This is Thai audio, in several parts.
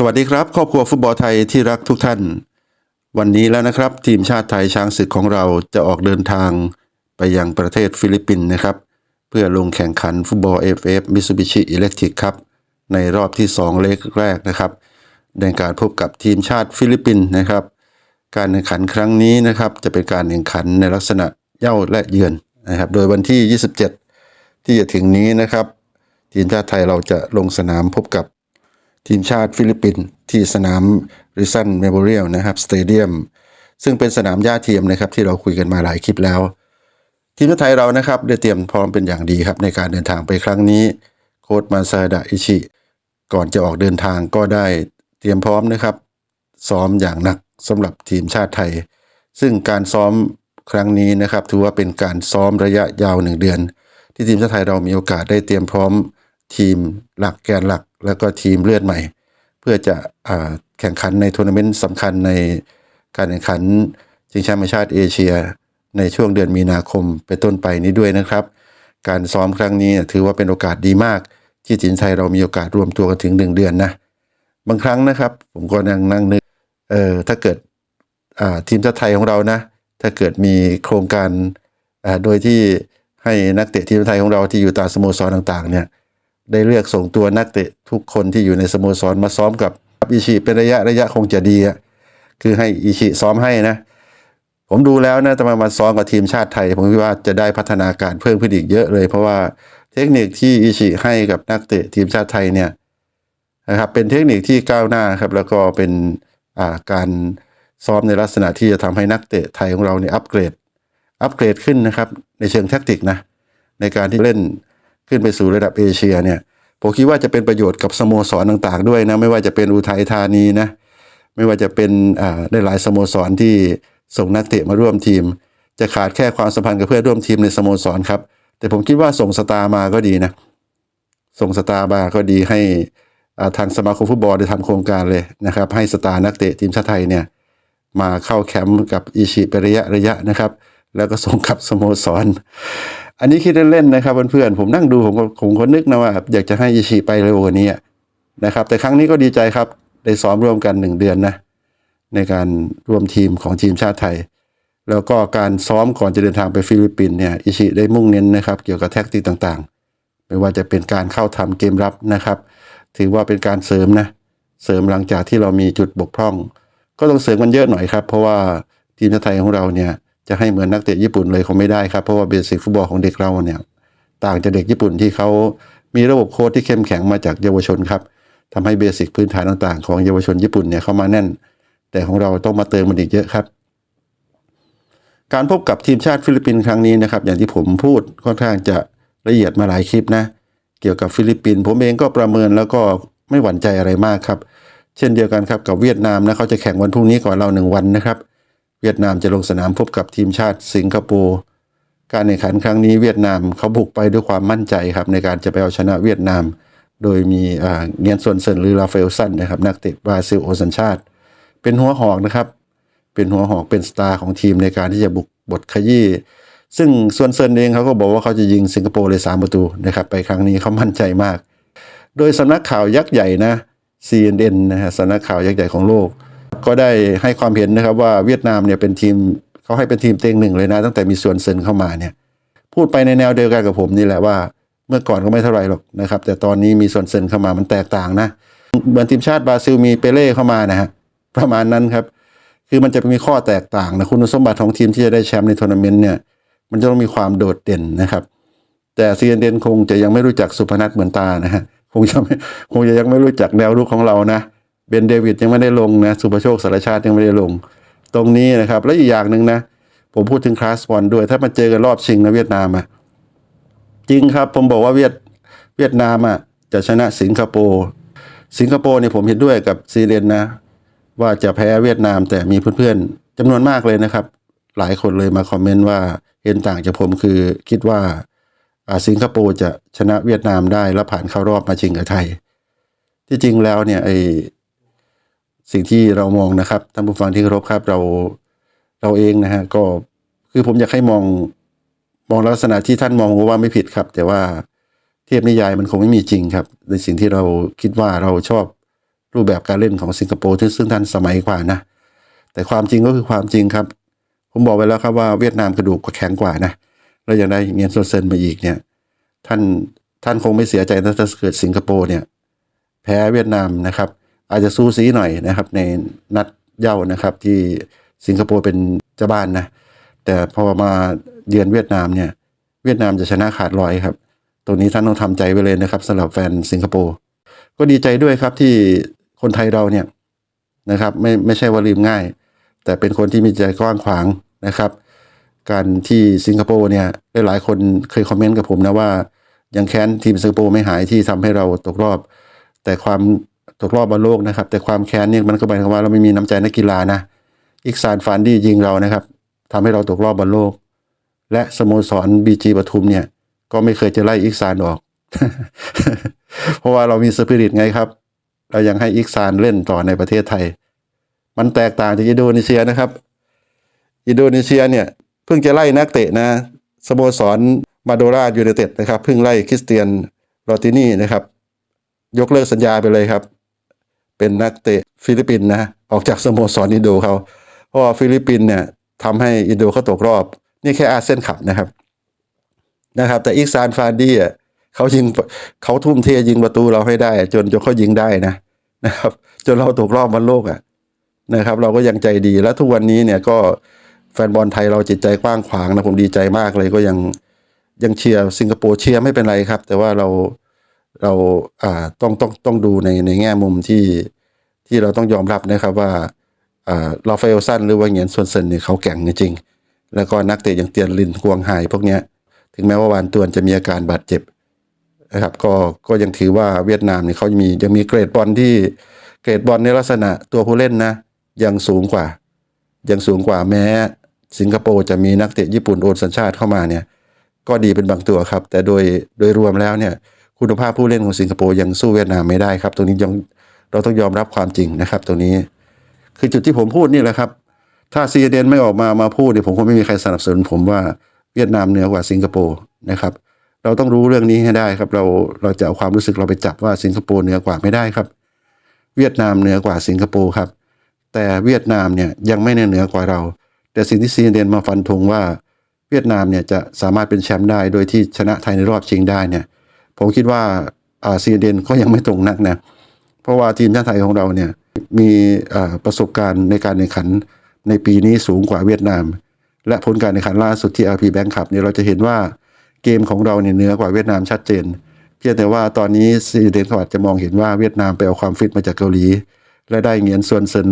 สวัสดีครับ ครอบครัวฟุตบอลไทยที่รักทุกท่าน วันนี้แล้วนะครับ ทีมชาติไทยช้างศึกของเราจะออกเดินทางไปยังประเทศฟิลิปปินส์นะครับ เพื่อลงแข่งขันฟุตบอล AFF Mitsubishi Electric ครับ ในรอบที่ 2 เลกแรกนะครับในการพบกับทีมชาติฟิลิปปินส์นะครับ การแข่งขันครั้งนี้นะครับ จะเป็นการแข่งขันในลักษณะเย่าและเยือนนะครับ โดยวันที่ 27 ที่จะถึงนี้นะครับ ทีมชาติไทยเราจะลงสนามพบกับ ทีมชาติฟิลิปปินส์ที่สนามริสันเมโมเรียลนะครับสเตเดียมซึ่งเป็นสนามหญ้าเทียมนะครับที่เราคุยกันมาหลายคลิปแล้ว ทีมชาติไทยเรานะครับได้เตรียมพร้อมเป็นอย่างดีครับในการเดินทางไปครั้งนี้ โค้ชมาซาดะอิชิ ก่อนจะออกเดินทางก็ได้เตรียมพร้อมนะครับ ซ้อมอย่างหนักสำหรับทีมชาติไทย ซึ่งการซ้อมครั้งนี้นะครับ ถือว่าเป็นการซ้อมระยะยาวหนึ่งเดือน ที่ทีมชาติไทยเรามีโอกาสได้เตรียมพร้อมทีมหลักแกนหลัก แล้วก็ทีมเลือดใหม่ เพื่อจะอแข่งขันในทัวร์นาเมนต์สำคัญในการแข่งขันชิงแชมป์ชาติเอเชีย ในช่วงเดือนมีนาคมเป็นต้นไปนี้ด้วยนะครับ การซ้อมครั้งนี้ถือว่าเป็นโอกาสดีมาก ที่ทีมไทยเรามีโอกาสรวมตัวกันถึงหนึ่งเดือนนะบางครั้งนะครับ ผมก็นั่งนั่งนึกเออถ้าเกิดอ่าทีมชาติไทยของเรานะ ถ้าเกิดมีโครงการอ่าโดยที่ให้นักเตะทีมไทยของเราที่อยู่ตามสโมสรต่างๆเนี่ย ได้เลือกส่งตัวนักเตะทุกคนที่อยู่ในสโมสรมาซ้อมกับอิชิเป็นระยะระยะคงจะดีอะคือให้อิชิซ้อมให้นะ ผมดูแล้วนะแต่มามาซ้อมกับทีมชาติไทย ผมคิดว่าจะได้พัฒนาการเพิ่มขึ้นอีกเยอะเลย เพราะว่าเทคนิคที่อิชิให้กับนักเตะทีมชาติไทยเนี่ยนะครับเป็นเทคนิคที่ก้าวหน้าครับแล้วก็เป็นอ่าการซ้อมในลักษณะที่จะทำให้นักเตะไทยของเราเนี่ยอัปเกรดอัปเกรดขึ้นนะครับในเชิงแทคติกนะในการที่เล่น ขึ้นไปสู่ระดับเอเชียเนี่ยผมคิดว่าจะเป็นประโยชน์กับสโมสรต่างๆ ด้วยนะไม่ว่าจะเป็นอุทัยธานีนะไม่ว่าจะเป็นอ่าได้หลายสโมสรที่ส่งนักเตะมาร่วมทีม จะขาดแค่ความสัมพันธ์กับเพื่อนร่วมทีมในสโมสรครับ แต่ผมคิดว่าส่งสตาร์มาก็ดีนะส่งสตาร์มาก็ดีให้อาทางสมาคมฟุตบอลได้ทำโครงการเลยนะครับ ให้สตาร์นักเตะทีมชาติไทยเนี่ยมาเข้าแคมป์กับอิชิเป็นระยะระยะนะครับ แล้วก็ส่งกับสโมสร อันนี้คิดเล่นๆนะครับเพื่อนๆผมนั่งดูผมผมก็นึกนะว่าอยากจะให้อิชิไปเร็วกว่านี้นะครับ แต่ครั้งนี้ก็ดีใจครับ ได้ซ้อมร่วมกันหนึ่งเดือนนะในการร่วมทีมของทีมชาติไทย แล้วก็การซ้อมก่อนจะเดินทางไปฟิลิปปินส์เนี่ยอิชิได้มุ่งเน้นนะครับ เกี่ยวกับแท็กติกต่างๆ ไม่ว่าจะเป็นการเข้าทำเกมรับนะครับ ถือว่าเป็นการเสริมนะเสริมหลังจากที่เรามีจุดบกพร่อง ก็ต้องเสริมกันเยอะหน่อยครับ เพราะว่าทีมชาติไทยของเราเนี่ย จะให้เหมือนนักเตะญี่ปุ่นเลยคงไม่ได้ครับ เพราะว่าเบสิกฟุตบอลของเด็กเราเนี่ยต่างจากเด็กญี่ปุ่นที่เขามีระบบโค้ชที่เข้มแข็งมาจากเยาวชนครับทำให้เบสิกพื้นฐานต่างๆ ของเยาวชนญี่ปุ่นเนี่ยเข้ามาแน่น แต่ของเราต้องมาเติมมันอีกเยอะครับ การพบกับทีมชาติฟิลิปปินส์ครั้งนี้นะครับ อย่างที่ผมพูดค่อนข้างจะละเอียดมาหลายคลิปนะ เกี่ยวกับฟิลิปปินส์ผมเองก็ประเมินแล้วก็ไม่หวั่นใจอะไรมากครับ เช่นเดียวกันครับกับเวียดนามนะเขาจะแข่งวันพรุ่งนี้ก่อนเราหนึ่งวันนะครับ เวียดนามจะลงสนามพบกับทีมชาติสิงคโปร์การแข่งขันครั้งนี้เวียดนามเขาบุกไปด้วยความมั่นใจครับในการจะไปเอาชนะเวียดนาม โดยมีอ่าเงียนส่วนเซินหรือราฟาเอลสันนะครับนักเตะบราซิลโอสัญชาติ เป็นหัวหอกนะครับ เป็นหัวหอกเป็นสตาร์ของทีมในการที่จะบุกบทขยี้ซึ่งส่วนเซินเองเขาก็บอกว่าเขาจะยิงสิงคโปร์เลยสามประตูนะครับไปครั้งนี้เขามั่นใจมาก โดยสำนักข่าวยักษ์ใหญ่นะ CNN นะฮะสำนักข่าวยักษ์ใหญ่ของโลก ก็ได้ให้ความเห็นนะครับว่าเวียดนามเนี่ยเป็นทีมเขาให้เป็นทีมเต็งหนึ่งเลยนะ ตั้งแต่มีส่วนเซินเข้ามาเนี่ยพูดไปในแนวเดียวกันกับผมนี่แหละว่า เมื่อก่อนก็ไม่เท่าไหร่หรอกนะครับ แต่ตอนนี้มีส่วนเซินเข้ามามันแตกต่างนะเหมือนทีมชาติบราซิลมีเปเล่เข้ามานะฮะประมาณนั้นครับ คือมันจะมีข้อแตกต่างนะคุณสมบัติของทีมที่จะได้แชมป์ในทัวร์นาเมนต์เนี่ยมันจะต้องมีความโดดเด่นนะครับ แต่ซีเดนคงจะยังไม่รู้จักสุพนัทเหมือนตานะฮะคงจะคงจะยังไม่รู้จักแนวรุกของเรานะ เบนเดวิดยังไม่ได้ลงนะสุภโชคสารชาติยังไม่ได้ลง ตรงนี้นะครับ และอีกอย่างหนึ่งนะ ผมพูดถึงคลาสบอลด้วย ถ้ามาเจอกันรอบชิงนะเวียดนามอะจริงครับ ผมบอกว่าเวียดเวียดนามอะจะชนะสิงคโปร์สิงคโปร์เนี่ยผมเห็นด้วยกับซีเรนนะ ว่าจะแพ้เวียดนามแต่มีเพื่อนๆจำนวนมากเลยนะครับ หลายคนเลยมาคอมเมนต์ว่าเห็นต่างจากผมคือคิดว่าอ่าสิงคโปร์จะชนะเวียดนามได้แล้วผ่านเข้ารอบมาชิงกับไทย ที่จริงแล้วเนี่ยไอ สิ่งที่เรามองนะครับท่านผู้ฟังที่เคารพครับเราเราเองนะฮะก็คือผมอยากให้มองมองลักษณะที่ท่านมองว่าไม่ผิดครับ แต่ว่าเทียบนิยายมันคงไม่มีจริงครับ ในสิ่งที่เราคิดว่าเราชอบรูปแบบการเล่นของสิงคโปร์ที่ซึ่งทันสมัยกว่านะ แต่ความจริงก็คือความจริงครับ ผมบอกไว้แล้วครับว่าเวียดนามกระดูกก็แข็งกว่านะแล้วยังได้เงียนโซเซนมาอีกเนี่ยท่านท่านคงไม่เสียใจถ้าเกิดสิงคโปร์เนี่ย แพ้เวียดนามนะครับ อาจจะสู้ซีหน่อยนะครับ ในนัดเย่านะครับ ที่สิงคโปร์เป็นเจ้าบ้านนะแต่พอมาเยือนเวียดนามเนี่ย เวียดนามจะชนะขาดลอยครับ ตรงนี้ท่านต้องทำใจไว้เลยนะครับสำหรับแฟนสิงคโปร์ก็ดีใจด้วยครับที่คนไทยเราเนี่ยนะครับ ไม่ไม่ใช่ว่าลืมง่าย แต่เป็นคนที่มีใจกว้างขวางนะครับ การที่สิงคโปร์เนี่ยหลายคนเคยคอมเมนต์กับผมนะว่ายังแค้นทีมสิงคโปร์ไม่หายที่ทำให้เราตกรอบ แต่ความ ตกรอบบอลโลกนะครับ แต่ความแค้นเนี่ยมันก็หมายความว่าเราไม่มีน้ำใจนักกีฬานะ อีกซานฟานดี้ยิงเรานะครับทำให้เราตกรอบบอลโลก และสโมสรบีจีปทุมเนี่ย ก็ไม่เคยจะไล่อีกซานออก เพราะว่าเรามีสปิริตไงครับ เรายังให้อีกซานเล่นต่อในประเทศไทย มันแตกต่างจากอินโดนีเซียนะครับ อินโดนีเซียเนี่ยเพิ่งจะไล่นักเตะนะสโมสรมาโดรายูไนเต็ดนะครับเพิ่งไล่คริสเตียนโรตินี่นะครับ ยกเลิกสัญญาไปเลยครับ เป็นนักเตะฟิลิปปินส์นะออกจากสโมสรอินโดเขาเพราะว่าฟิลิปปินส์เนี่ยทำให้อินโดเขาตกรอบ นี่แค่อาเซียนคัพนะครับนะครับ แต่อีกซานฟานดี้อะเขายิงเขาทุ่มเทยิงประตูเราให้ได้ จนจนเขายิงได้นะนะครับ จนเราตกรอบบอลโลกอะนะครับ เราก็ยังใจดีและทุกวันนี้เนี่ยก็แฟนบอลไทยเราจิตใจกว้างขวางนะผมดีใจมากเลยก็ยังยังเชียร์สิงคโปร์เชียร์ไม่เป็นไรครับ แต่ว่าเรา เราอ่าต้องต้องต้องดูในในแง่มุมที่ที่เราต้องยอมรับนะครับว่าอ่าลาฟาเอลสันหรือว่าเหงียนส่วนเซนเนี่ยเขาแก่งจริง แล้วก็นักเตะอย่างเตียนลินกวงไฮพวกเนี้ยถึงแม้ว่าวานตวนจะมีอาการบาดเจ็บนะครับก็ก็ยังถือว่าเวียดนามเนี่ยเขายังมียังมีเกรดบอลที่เกรดบอลในลักษณะตัวผู้เล่นนะยังสูงกว่า ยังสูงกว่าแม้ สิงคโปร์จะมีนักเตะญี่ปุ่นโอนสัญชาติเข้ามาเนี่ย ก็ดีเป็นบางตัวครับ แต่โดยโดยรวมแล้วเนี่ย คุณภาพผู้เล่นของสิงคโปร์ยังสู้เวียดนามไม่ได้ครับ ตรงนี้ยังเราต้องยอมรับความจริงนะครับ ตรงนี้ คือจุดที่ผมพูดนี่แหละครับ ถ้าซีเดนไม่ออกมามาพูดเนี่ยผมคงไม่มีใครสนับสนุนผมว่าเวียดนามเหนือกว่าสิงคโปร์นะครับ เราต้องรู้เรื่องนี้ให้ได้ครับ เราเราจะเอาความรู้สึกเราไปจับว่าสิงคโปร์เหนือกว่าไม่ได้ครับ เวียดนามเหนือกว่าสิงคโปร์ครับ แต่เวียดนามเนี่ยยังไม่เหนือกว่าเรา แต่สิ่งที่ซีเดนมาฟันธงว่าเวียดนามเนี่ยจะสามารถเป็นแชมป์ได้โดยที่ชนะไทยในรอบชิงได้เนี่ย ผมคิดว่าอ่าซีเดนก็ยังไม่ตรงนักนะ เพราะว่าทีมชาติไทยของเราเนี่ยมีประสบการณ์ในการแข่งขันในปีนี้สูงกว่าเวียดนาม และผลการแข่งขันล่าสุดที่ RP Bank Cup เนี่ยเราจะเห็นว่าเกมของเราเนี่ยเหนือกว่าเวียดนามชัดเจน เพียงแต่ว่าตอนนี้ซีเดนเขาอาจจะมองเห็นว่าเวียดนามไปเอาความฟิตมาจากเกาหลี และได้เงียนส่วนเซน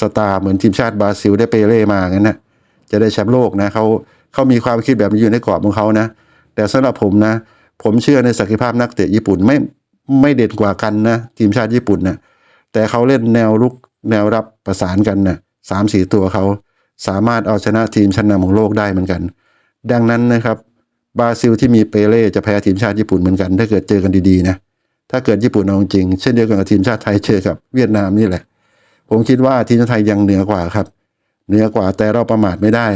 สตาร์เหมือนทีมชาติบราซิลได้เปเร่มางั้นนะจะได้แชมป์โลกนะเขาเขามีความคิดแบบนี้อยู่ในกรอบของเขานะ แต่สำหรับผมนะ ผมเชื่อในศักยภาพนักเตะญี่ปุ่นไม่ไม่เด่นกว่ากันนะ ทีมชาติญี่ปุ่นนะแต่เขาเล่นแนวรุกแนวรับประสานกันนะสามสี่ตัวเขาสามารถเอาชนะทีมชั้นนำของโลกได้เหมือนกัน ดังนั้นนะครับบราซิลที่มีเปเล่จะแพ้ทีมชาติญี่ปุ่นเหมือนกัน ถ้าเกิดเจอกันดีๆนะถ้าเกิดญี่ปุ่นเอาจริง เช่นเดียวกันกับทีมชาติไทยเจอกับเวียดนามนี่แหละ ผมคิดว่าทีมชาติไทยยังเหนือกว่าครับ เหนือกว่าแต่เราประมาทไม่ได้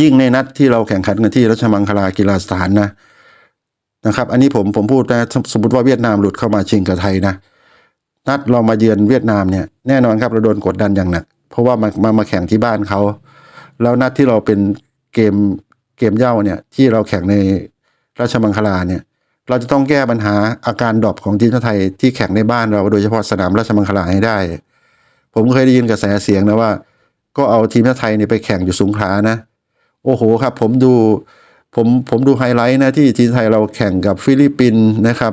ยิ่งในนัดที่เราแข่งขันกันที่รัชมังคลากีฬาสถานนะ นะครับ อันนี้ผมผมพูดนะสมมติว่าเวียดนามหลุดเข้ามาชิงกับไทยนะนัดเรามาเยือนเวียดนามเนี่ยแน่นอนครับเราโดนกดดันอย่างหนัก เพราะว่ามามามาแข่งที่บ้านเขาแล้วนัดที่เราเป็นเกมเกมเย่าเนี่ยที่เราแข่งในราชมังคลาเนี่ยเราจะต้องแก้ปัญหาอาการดรอปของทีมชาติไทยที่แข่งในบ้านเราโดยเฉพาะสนามราชมังคลาให้ได้ ผมเคยได้ยินกระแสเสียงนะว่า ก็เอาทีมชาติไทยเนี่ยไปแข่งอยู่สงขลานะ โอ้โหครับ ผมดู ผมผมดูไฮไลท์นะที่ทีมไทยเราแข่งกับฟิลิปปินส์นะครับ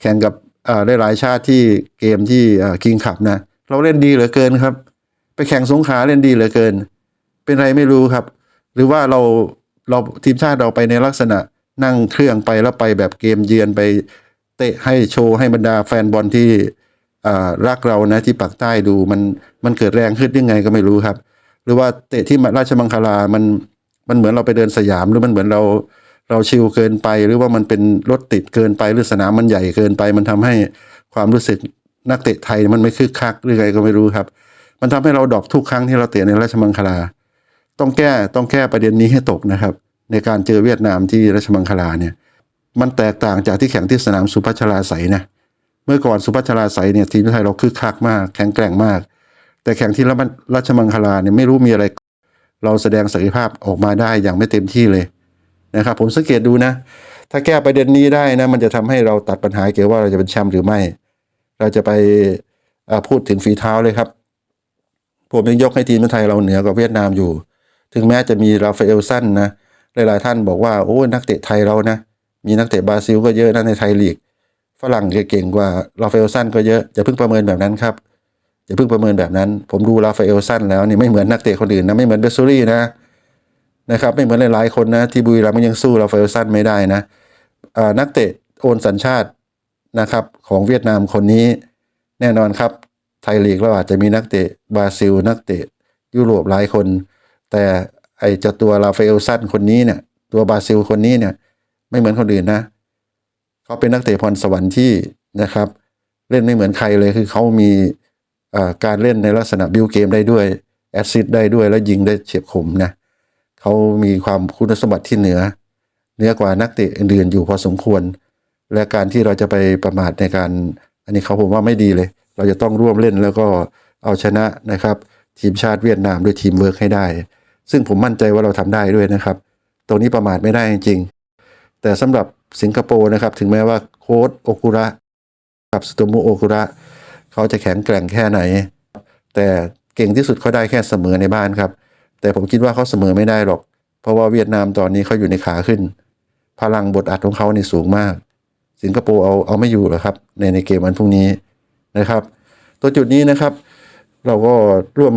แข่งกับอ่าหลายๆชาติที่เกมที่อ่าคิงคับนะ เราเล่นดีเหลือเกินครับ ไปแข่งสงขาเล่นดีเหลือเกิน เป็นไรไม่รู้ครับ หรือว่าเราเราทีมชาติเราไปในลักษณะนั่งเครื่องไปแล้วไปแบบเกมเยือนไปเตะให้โชว์ให้บรรดาแฟนบอลที่อ่ารักเรานะที่ปากใต้ดูมันมันเกิดแรงขึ้นยังไงก็ไม่รู้ครับ หรือว่าเตะที่ราชมังคลามัน มันเหมือนเราไปเดินสยามหรือมันเหมือนเราเราชิลเกินไป หรือว่ามันเป็นรถติดเกินไปหรือสนามมันใหญ่เกินไป มันทำให้ความรู้สึกนักเตะไทยมันไม่คึกคักหรือไงก็ไม่รู้ครับ มันทำให้เราดรอปทุกครั้งที่เราเตะในราชมังคลา ต้องแก้ต้องแก้ประเด็นนี้ให้ตกนะครับ ในการเจอเวียดนามที่ราชมังคลาเนี่ย มันแตกต่างจากที่แข่งที่สนามสุพัชราไสนะเมื่อก่อนสุพัชราใสเนี่ยทีมไทยเราคึกคักมาก แข็งแกร่งมาก แต่แข่งที่ราชมังคลาเนี่ยไม่รู้มีอะไร เราแสดงศักยภาพออกมาได้อย่างไม่เต็มที่เลยนะครับ ผมสังเกตดูนะ ถ้าแก้ประเด็นนี้ได้นะ มันจะทำให้เราตัดปัญหาเกี่ยวว่าเราจะเป็นแชมป์หรือไม่ เราจะไปพูดถึงฝีเท้าเลยครับ ผมยังยกให้ทีมไทยเราเหนือกว่าเวียดนามอยู่ ถึงแม้จะมีราฟาเอลสันนะหลายๆท่านบอกว่าโอ้นักเตะไทยเรานะ มีนักเตะบราซิลก็เยอะนะในไทยลีก ฝรั่งเก่งกว่าราฟาเอลสันก็เยอะอย่าเพิ่งประเมินแบบนั้นครับ อย่าเพิ่งประเมินแบบนั้น ผมดูราฟาเอลสันแล้วนี่ไม่เหมือนนักเตะคนอื่นนะไม่เหมือนเบสซูรี่นะนะครับไม่เหมือนหลายๆคนนะที่บุรีรัมย์มันยังสู้ราฟาเอลสั้นไม่ได้นะนักเตะโอนสัญชาตินะครับของเวียดนามคนนี้แน่นอนครับไทยลีกเราอาจจะมีนักเตะบราซิล นักเตะยุโรปหลายคน แต่ไอเจะตัวราฟาเอลสันคนนี้เนี่ยตัวบราซิลคนนี้เนี่ยไม่เหมือนคนอื่นนะเขาเป็นนักเตะพรสวรรค์ที่นะครับ เล่นไม่เหมือนใครเลยคือเขามี การเล่นในลักษณะบิวเกมได้ด้วยแอดซิดได้ด้วยแล้วยิงได้เฉียบคมนะเขามีความคุณสมบัติที่เหนือเหนือกว่านักเตะอื่นๆอยู่พอสมควร และการที่เราจะไปประมาทในการ อันนี้เขาผมว่าไม่ดีเลย เราจะต้องร่วมเล่นแล้วก็เอาชนะนะครับ ทีมชาติเวียดนามด้วยทีมเวิร์กให้ได้ ซึ่งผมมั่นใจว่าเราทำได้ด้วยนะครับ ตรงนี้ประมาทไม่ได้จริงๆแต่สำหรับสิงคโปร์นะครับถึงแม้ว่าโค้ดโอคุระกับสโตมุโอคุระ เขาจะแข็งแกร่งแค่ไหน แต่เก่งที่สุดเขาได้แค่เสมอในบ้านครับ แต่ผมคิดว่าเขาเสมอไม่ได้หรอก เพราะว่าเวียดนามตอนนี้เขาอยู่ในขาขึ้น พลังบทอัดของเขานี่สูงมาก สิงคโปร์เอาเอาไม่อยู่หรอกครับ ในในเกมวันพรุ่งนี้นะครับ ตัวจุดนี้นะครับ เราก็ร่วม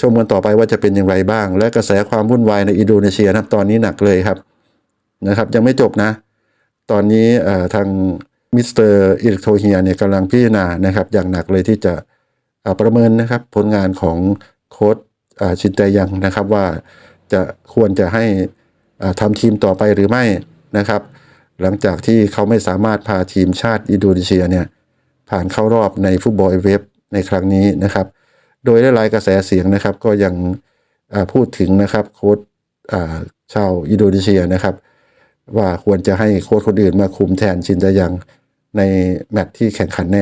ชมกันต่อไปว่าจะเป็นอย่างไรบ้าง และกระแสความวุ่นวายในอินโดนีเซียนะครับตอนนี้หนักเลยครับนะครับ ยังไม่จบนะ ตอนนี้เอ่อทาง มิสเตอร์อิริกโทเฮียเนี่ยกำลังพิจารณานะครับ อย่างหนักเลยที่จะประเมินนะครับ ผลงานของโค้ชชินแตยังนะครับว่าจะควรจะให้ทำทีมต่อไปหรือไม่นะครับ หลังจากที่เขาไม่สามารถพาทีมชาติอินโดนีเซียเนี่ยผ่านเข้ารอบในฟุตบอลเวฟในครั้งนี้นะครับ โดยได้หลายกระแสเสียงนะครับ ก็ยังพูดถึงนะครับโค้ชชาวอินโดนีเซียนะครับ ว่าควรจะให้โค้ชคนอื่นมาคุมแทนชินจะยัง ในแมตช์ที่แข่งขันใน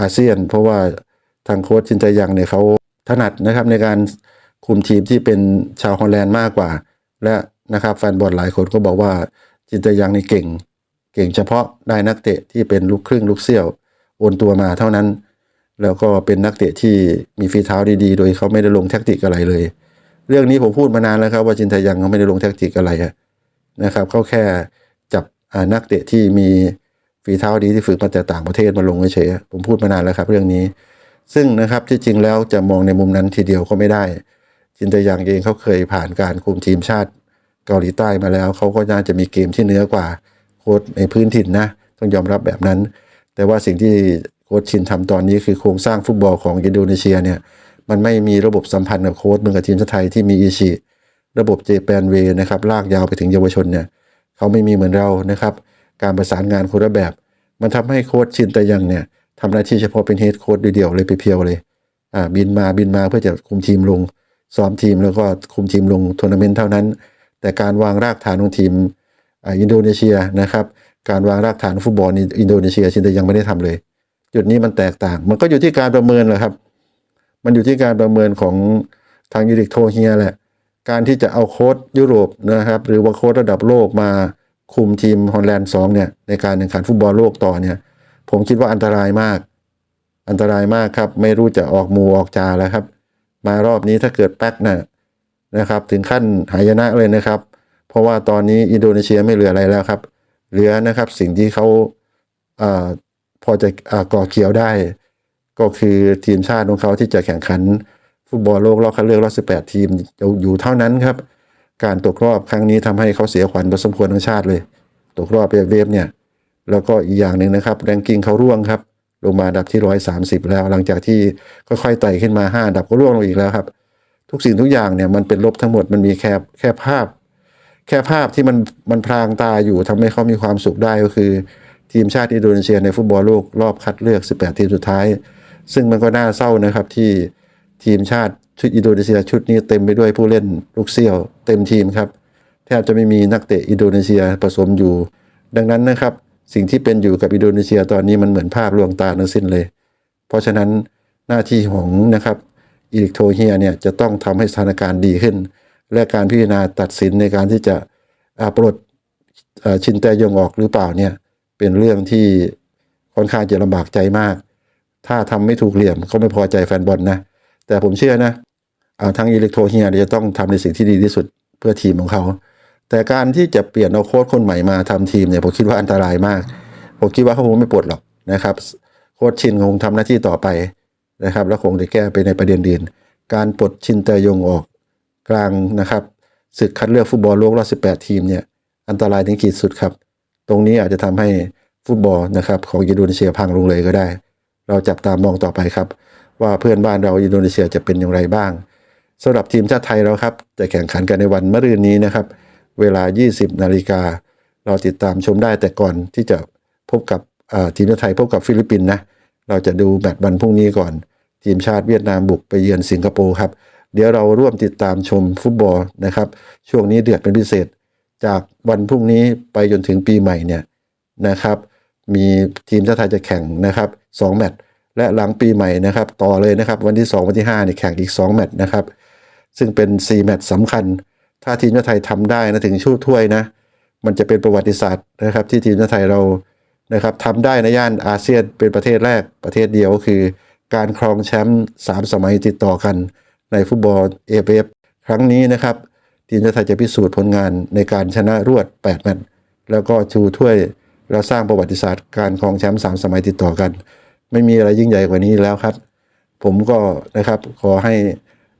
อาเซียน เพราะว่าทางโค้ชชินจยังเนี่ยเขาถนัดนะครับในการคุมทีมที่เป็นชาวฮอลแลนด์มากกว่า และนะครับแฟนบอลหลายคนก็บอกว่าชินจะยังนี่เก่ง เก่งเฉพาะได้นักเตะที่เป็นลูกครึ่งลูกเซี่ยวโอนตัวมาเท่านั้น แล้วก็เป็นนักเตะที่มีฝีเท้าดีๆ โดยเขาไม่ได้ลงแทคติกอะไรเลย เรื่องนี้ผมพูดมานานแล้วครับว่าจินทยังเขาไม่ได้ลงแทคติกอะไรนะครับเขาแค่จับนักเตะที่มี ฝีเท้าดีที่ฝึกมาจากต่างประเทศมาลงเฉยผมพูดมานานแล้วครับ เรื่องนี้ ซึ่งนะครับที่จริงแล้วจะมองในมุมนั้นทีเดียวก็ไม่ได้ จินตยังเองเขาเคยผ่านการคุมทีมชาติเกาหลีใต้มาแล้วเขาก็น่าจะมีเกมที่เหนือกว่าโค้ชในพื้นถิ่นนะ ต้องยอมรับแบบนั้น แต่ว่าสิ่งที่โค้ชชินทำตอนนี้คือโครงสร้างฟุตบอลของอินโดนีเซียเนี่ยมันไม่มีระบบสัมพันธ์กับโค้ชเหมือนกับทีมชาติไทยที่มีอิชิระบบเจแปนเวนะครับลากยาวไปถึงเยาวชนเนี่ยเขาไม่มีเหมือนเรานะครับ การประสานงานคนละแบบ มันทำให้โค้ชชินแต่ยังเนี่ยทำหน้าที่เฉพาะเป็นเฮดโค้ชเดียวๆเลยไปเพียวเลยอ่าบินมาบินมาเพื่อจะคุมทีมลงซ้อมทีมแล้วก็คุมทีมลงทัวร์นาเมนต์เท่านั้น แต่การวางรากฐานของทีมอ่าอินโดนีเซียนะครับ การวางรากฐานฟุตบอลอินโดนีเซียชินแต่ยังไม่ได้ทำเลย จุดนี้มันแตกต่าง มันก็อยู่ที่การประเมินแหละครับ มันอยู่ที่การประเมินของทางยูริกโทเฮียแหละการที่จะเอาโค้ดยุโรปนะครับ หรือว่าโค้ดระดับโลกมา คุมทีมฮอลแลนด์สองเนี่ยในการแข่งขันฟุตบอลโลกต่อเนี่ย ผมคิดว่าอันตรายมาก อันตรายมากครับ ไม่รู้จะออกมูออกจาแล้วครับ มารอบนี้ถ้าเกิดแป๊กน่ะนะครับ ถึงขั้นหายนะเลยนะครับ เพราะว่าตอนนี้อินโดนีเซียไม่เหลืออะไรแล้วครับ เหลือนะครับสิ่งที่เขาอ่าพอจะอ่าก่อเขียวได้ ก็คือทีมชาติของเขาที่จะแข่งขันฟุตบอลโลกรอบคัดเลือกรอบ18 ทีมอยู่เท่านั้นครับ การตกรอบครั้งนี้ทำให้เขาเสียขวัญพอสมควรทั้งชาติเลย ตกรอบไปเวฟเนี่ยแล้วก็อีกอย่างหนึ่งนะครับแรงกิ้งเขาร่วงครับ ลงมาดับที่ 130 แล้ว หลังจากที่ค่อยๆไต่ขึ้นมา 5 ดับก็ร่วงลงอีกแล้วครับ ทุกสิ่งทุกอย่างเนี่ยมันเป็นลบทั้งหมดมันมีแค่แค่ภาพ แค่ภาพที่มันมันพรางตาอยู่ทำให้เขามีความสุขได้ก็คือ ทีมชาติอินโดนีเซียในฟุตบอลโลกรอบคัดเลือก 18 ทีมสุดท้าย ซึ่งมันก็น่าเศร้านะครับที่ทีมชาติ ชุดอินโดนีเซียชุดนี้เต็มไปด้วยผู้เล่นลูกเซี่ยวเต็มทีมครับ แทบจะไม่มีนักเตะอินโดนีเซียผสมอยู่ ดังนั้นนะครับ สิ่งที่เป็นอยู่กับอินโดนีเซียตอนนี้มันเหมือนภาพลวงตาทั้งสิ้นเลย เพราะฉะนั้นหน้าที่ของนะครับอีลิกโทเฮียเนี่ยจะต้องทำให้สถานการณ์ดีขึ้น และการพิจารณาตัดสินในการที่จะปลดชินแตยงออกหรือเปล่าเนี่ยเป็นเรื่องที่ค่อนข้างจะลำบากใจมาก ถ้าทำไม่ถูกเหลี่ยมเขาไม่พอใจแฟนบอลนะแต่ผมเชื่อนะ ทางอิเล็กโทรเฮียจะต้องทำในสิ่งที่ดีที่สุดเพื่อทีมของเขา แต่การที่จะเปลี่ยนเอาโค้ชคนใหม่มาทำทีมเนี่ยผมคิดว่าอันตรายมาก ผมคิดว่าเขาคงไม่ปลดหรอกนะครับ โค้ชชินคงทำหน้าที่ต่อไปนะครับ แล้วคงจะแก้ไปในประเด็นอื่นการปลดชินเตยงออกกลางนะครับศึกคัดเลือกฟุตบอลโลกรอบ18 ทีมเนี่ยอันตรายถึงขีดสุดครับ ตรงนี้อาจจะทำให้ฟุตบอลนะครับของอินโดนีเซียพังลงเลยก็ได้ เราจับตามองต่อไปครับ ว่าเพื่อนบ้านเราอินโดนีเซียจะเป็นอย่างไรบ้าง สำหรับทีมชาติไทยเราครับ จะแข่งขันกันในวันมะรืนนี้นะครับ เวลา 20 นาฬิกา เราติดตามชมได้แต่ก่อนที่จะพบกับทีมชาติไทยพบกับฟิลิปปินส์นะ เราจะดูแมตช์วันพรุ่งนี้ก่อน ทีมชาติเวียดนามบุกไปเยือนสิงคโปร์ครับ เดี๋ยวเราร่วมติดตามชมฟุตบอลนะครับ ช่วงนี้เดือดเป็นพิเศษ จากวันพรุ่งนี้ไปจนถึงปีใหม่เนี่ยนะครับ มีทีมชาติไทยจะแข่งนะครับ2แมตช์และหลังปีใหม่นะครับ ต่อเลยนะครับ วันที่ 2 วันที่5เนี่ยแข่งอีก 2 แมตช์นะครับ ซึ่งเป็น 4 แมตช์สำคัญ ถ้าทีมชาติไทยทำได้นะถึงชูถ้วยนะ มันจะเป็นประวัติศาสตร์นะครับ ที่ทีมชาติไทยเรานะครับทำได้ในย่านอาเซียนเป็นประเทศแรกประเทศเดียวก็คือ การครองแชมป์สามสมัยติดต่อกัน ในฟุตบอลเอฟเอฟครั้งนี้นะครับ ทีมชาติไทยจะพิสูจน์ผลงานในการชนะรวด 8 แมตช์แล้วก็ชูถ้วยแล้วสร้างประวัติศาสตร์การครองแชมป์สามสมัยติดต่อกัน ไม่มีอะไรยิ่งใหญ่กว่านี้แล้วครับ ผมก็นะครับขอให้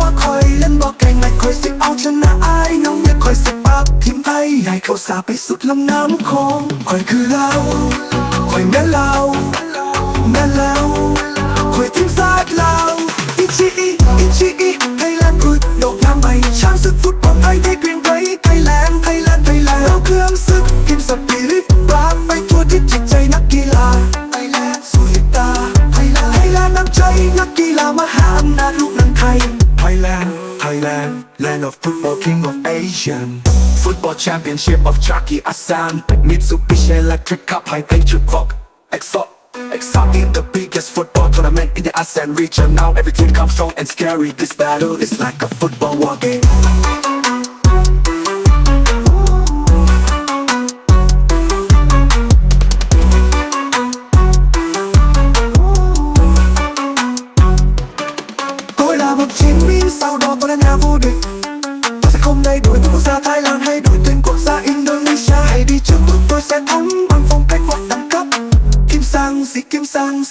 đấu chân Việt Nam Quay men tim sát lao Quay mà xinh bạc ban Khâu hoa quay lên bọc kênh Quay hu hoa quay lên bọc kênh Ngày quay xịt áo chân là ai Nóng nhất quay xịt bạc Kim thay ngày khâu xa ไปสุดลำน้ำคงคอยคือเราคอยแม่เราแม่แล้วคอยทิ้งซากเราอิชิอิอิชิอิไทยแลนด์คือดอกน้ำใหม่ช้างศึกฟุตบอลไทยได้เกรียงไกรไทยแลนด์ไทยแลนด์ไทยแลนด์เราเครื่องศึกกินสปิริตปราบไปทั่วทิศจิตใจนักกีฬาไทยแลนด์สุริตาไทยแลนด์ไทยแลนด์น้ำใจนักกีฬามหา land of football king of Asian. Football championship of Chucky Asan Mitsubishi Electric Cup High Patriot Clock Exalt Exciting the biggest football tournament in the ASEAN region. Now every team comes strong and scary. This battle is like a football war game. Tôi là một chiến binh sau đó tôi là nhà vô địch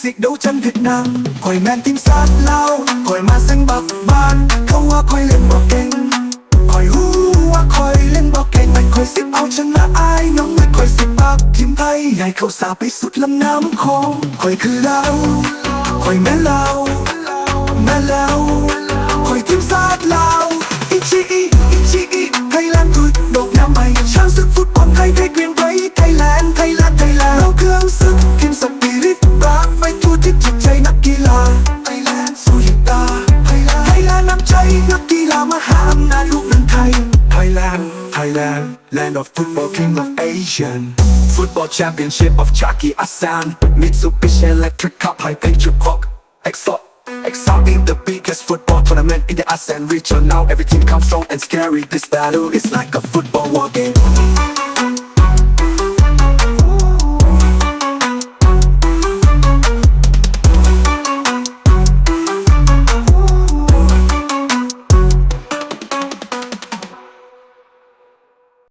dịch đấu tranh Việt Nam. Khỏi men tim sát lao Khỏi mà xanh bạc ban. Không hoa khói lên bọc kênh. Khỏi hú hoa khói lên bọc kênh. Mạnh khỏi xịp áo chân là ai? Nóng mạnh khỏi xịp bạc kiếm tay Ngày khẩu xa bị sụt lâm nám khô. Khỏi cứ lao Khỏi men lao Men lao. Khỏi tim sát lao land of football king of Asian. Football championship of Chucky Asan Mitsubishi Electric Cup High Patriot Clock Exalt Exciting the biggest football tournament in the ASEAN region. Now every team comes strong and scary. This battle is like a football war game